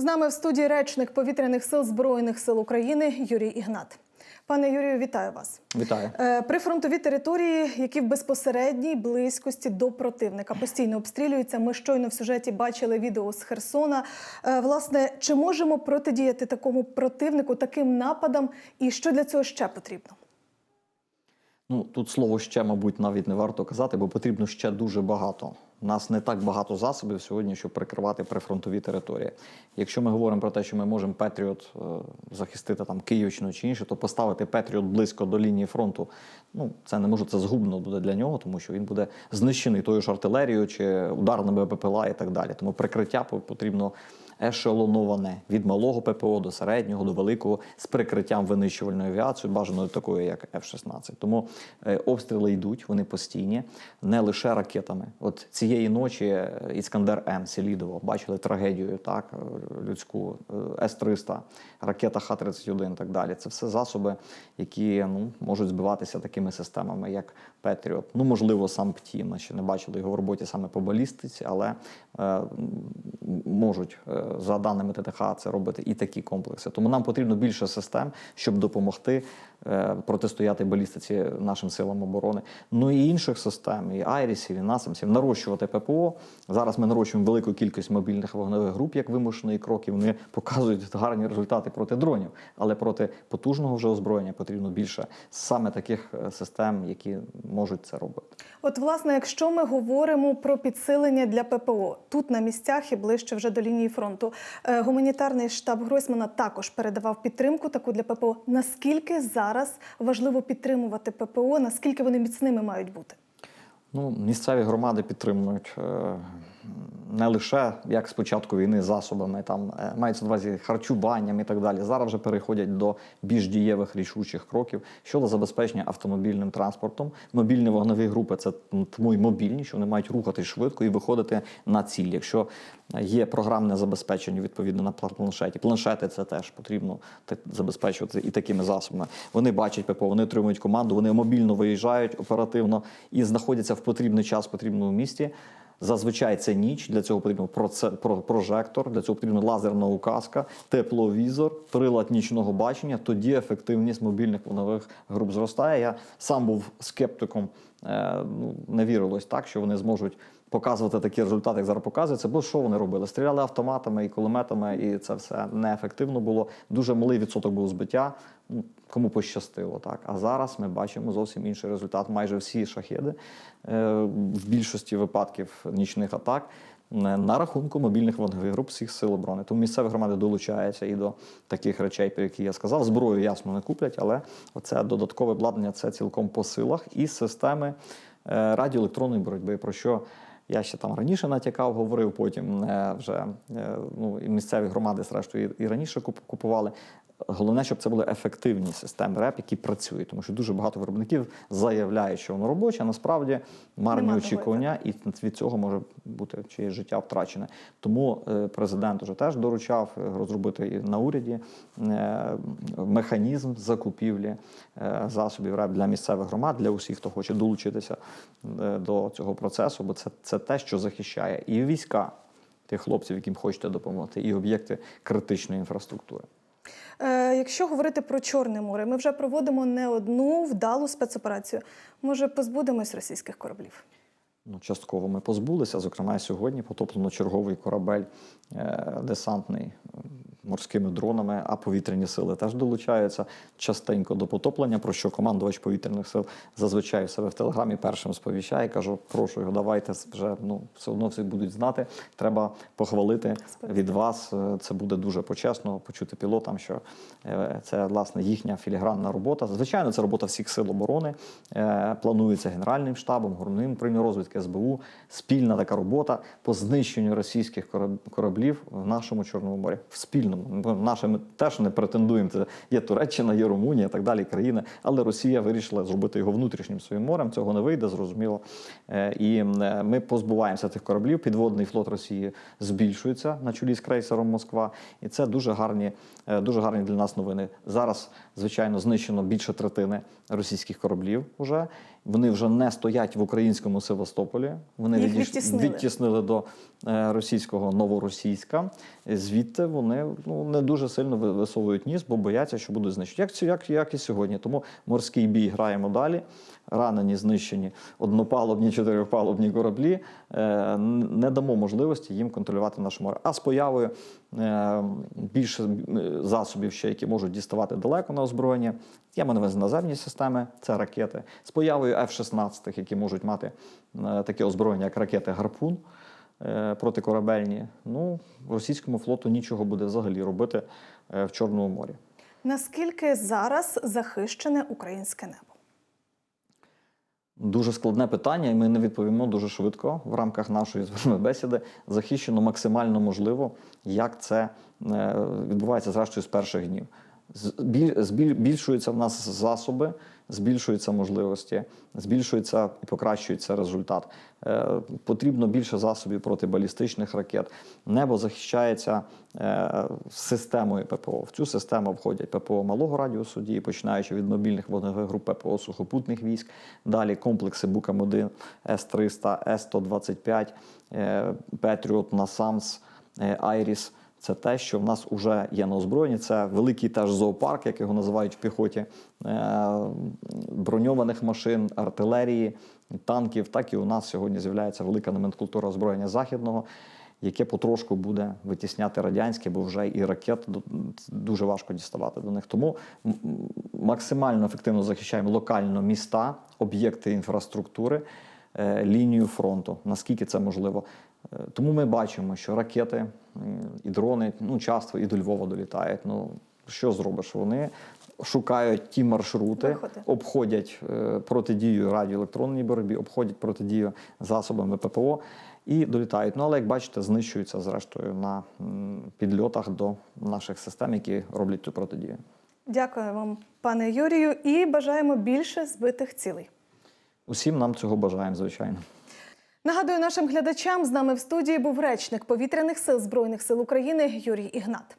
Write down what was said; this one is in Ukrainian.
З нами в студії речник повітряних сил Збройних сил України Юрій Ігнат. Пане Юрію, вітаю вас. Вітаю. Е, Прифронтові території, які в безпосередній близькості до противника постійно обстрілюються. Ми щойно в сюжеті бачили відео з Херсона. Е, Власне, чи можемо протидіяти такому противнику, таким нападам, і що для цього ще потрібно? Ну тут слово ще, мабуть, навіть не варто казати, бо потрібно ще дуже багато. У нас не так багато засобів сьогодні, щоб прикривати прифронтові території. Якщо ми говоримо про те, що ми можемо Петріот е, захистити там Київщину чи інше, то поставити Петріот близько до лінії фронту, ну це не може, це згубно буде для нього, тому що він буде знищений тою ж артилерією чи ударними БПЛА і так далі. Тому прикриття по- потрібно ешелоноване від малого ППО до середнього, до великого з прикриттям винищувальної авіації, бажаною такою, як F-16. Тому е, обстріли йдуть, вони постійні, не лише ракетами. От цієї ночі е, Іскандер М Селідово бачили трагедію, так е, людську е, С-300, ракета Х-31 і так далі. Це все засоби, які ну можуть збиватися такими системами, як Петріот. Ну можливо, сам ПТІ. Ми ще не бачили його в роботі саме по балістиці, але е, можуть е, за даними ТТХ це робити і такі комплекси. Тому нам потрібно більше систем, щоб допомогти протистояти балістиці нашим силам оборони. Ну і інших систем, і Айрісів, і Насамсів, нарощувати ППО. Зараз ми нарощуємо велику кількість мобільних вогневих груп як вимушений крок, і вони показують гарні результати проти дронів. Але проти потужного вже озброєння потрібно більше саме таких е, систем, які можуть це робити. От, власне, якщо ми говоримо про підсилення для ППО тут на місцях і ближче вже до лінії фронту, е, гуманітарний штаб Гройсмана також передавав підтримку таку для ППО. Наскільки зараз важливо підтримувати ППО? Наскільки вони міцними мають бути? Ну, місцеві громади підтримують е, не лише як з початку війни засобами, там е, мається на увазі харчуванням і так далі. Зараз вже переходять до більш дієвих рішучих кроків щодо забезпечення автомобільним транспортом. Мобільні вогневі групи це тому й мобільні, що вони мають рухатись швидко і виходити на ціль. Якщо є програмне забезпечення відповідно на планшеті, планшети це теж потрібно забезпечувати і такими засобами. Вони бачать ППО, вони отримують команду, вони мобільно виїжджають оперативно і знаходяться в потрібний час в потрібному місті. Зазвичай це ніч. Для цього потрібен прожектор, для цього потрібна лазерна указка, тепловізор, прилад нічного бачення. Тоді ефективність мобільних вогневих груп зростає. Я сам був скептиком. е, Ну, не вірилось так, що вони зможуть показувати такі результати, як зараз показується. Бо що вони робили? Стріляли автоматами і кулеметами, і це все неефективно було. Дуже малий відсоток був збиття. Ну, Кому пощастило, так. А зараз ми бачимо зовсім інший результат. Майже всі шахеди е, в більшості випадків нічних атак на рахунку мобільних вогневих груп всіх сил оборони. Тому місцеві громади долучаються і до таких речей, про які я сказав. Зброю ясно не куплять, але оце додаткове обладнання це цілком по силах і системи е, радіоелектронної боротьби, про що я ще там раніше натякав, говорив, потім е, вже е, ну, і місцеві громади, зрештою, і, раніше куп- купували. Головне, щоб це були ефективні системи РЕП, які працюють, тому що дуже багато виробників заявляють, що воно робоче, а насправді марні очікування, і від цього може бути чиєсь життя втрачене. Тому е, президент уже теж доручав е, розробити і на уряді е, механізм закупівлі засобів РЕП для місцевих громад, для усіх, хто хоче долучитися до цього процесу, бо це, це те, що захищає і війська тих хлопців, яким хочете допомогти, і об'єкти критичної інфраструктури. Е, якщо говорити про Чорне море, ми вже проводимо не одну вдалу спецоперацію. Може, позбудемось російських кораблів? Ну, частково ми позбулися. Зокрема, сьогодні потоплено черговий корабель е, десантний морськими дронами, а повітряні сили теж долучаються частенько до потоплення, про що командувач повітряних сил зазвичай в себе в телеграмі першим сповіщає. Кажу, прошу його, давайте вже ну все одно всі будуть знати. Треба похвалити від вас. Е, Це буде дуже почесно почути пілотам, що е, це власне їхня філігранна робота. Звичайно, це робота всіх сил оборони. Е, Планується генеральним штабом, головним управлінням розвідки СБУ. Спільна така робота по знищенню російських кораб- кораблів в нашому Чорному морі. В спільному Ну, наше ми теж не претендуємо. Це є Туреччина, є Румунія, так далі країни. Але Росія вирішила зробити його внутрішнім своїм морем. Цього не вийде, зрозуміло. Е, І е, ми позбуваємося цих кораблів. Підводний флот Росії збільшується на чолі з крейсером Москва, і це дуже гарні, е, дуже гарні для нас новини. Зараз, звичайно, знищено більше третини російських кораблів уже. Вони вже не стоять в українському Севастополі. Вони Їх відійш- відтіснили. відтіснили до е, російського новоросійська. Звідти вони ну не дуже сильно висовують ніс, бо бояться, що будуть знищені. Як, як, як і сьогодні. Тому морський бій граємо далі. Ранені, знищені однопалубні, чотирипалубні кораблі. Е, не дамо можливості їм контролювати наше море. А з появою більше е, засобів, ще які можуть діставати далеко на озброєння. Я маю наземні системи, це ракети. З появою F-16, які можуть мати е, таке озброєння, як ракети Гарпун е, протикорабельні. Ну, російському флоту нічого буде взагалі робити е, в Чорному морі. Наскільки зараз захищене українське небо? Дуже складне питання, і ми не відповімо дуже швидко в рамках нашої бесіди. Захищено максимально можливо, як це е, відбувається зрештою з перших днів. Збіль- збіль- Збільшуються в нас засоби, збільшуються можливості, збільшується і покращується результат. Е, Потрібно більше засобів протибалістичних ракет. Небо захищається е, системою ППО. В цю систему входять ППО малого радіусу дії, починаючи від мобільних вогневих груп ППО сухопутних військ, далі комплекси Букам-1, С-300, С-125, е, Петріот, Насамс, е, Айріс. Це те, що в нас вже є на озброєнні. Це великий теж зоопарк, як його називають в піхоті, е, броньованих машин, артилерії, танків. Так і у нас сьогодні з'являється велика номенклатура озброєння західного, яке потрошку буде витісняти радянське, бо вже і ракет дуже важко діставати до них. Тому максимально ефективно захищаємо локально міста, об'єкти інфраструктури, е, лінію фронту, наскільки це можливо. Е, Тому ми бачимо, що ракети і дрони ну, часто і до Львова долітають. Ну, що зробиш? Вони шукають ті маршрути, Виходи. обходять е, протидію радіоелектронній боротьбі, обходять протидію засобами ППО і долітають. Ну, але як бачите, знищуються зрештою на підльотах до наших систем, які роблять цю протидію. Дякую вам, пане Юрію, і бажаємо більше збитих цілей. Усім нам цього бажаємо, звичайно. Нагадую нашим глядачам, з нами в студії був речник повітряних сил Збройних сил України Юрій Ігнат.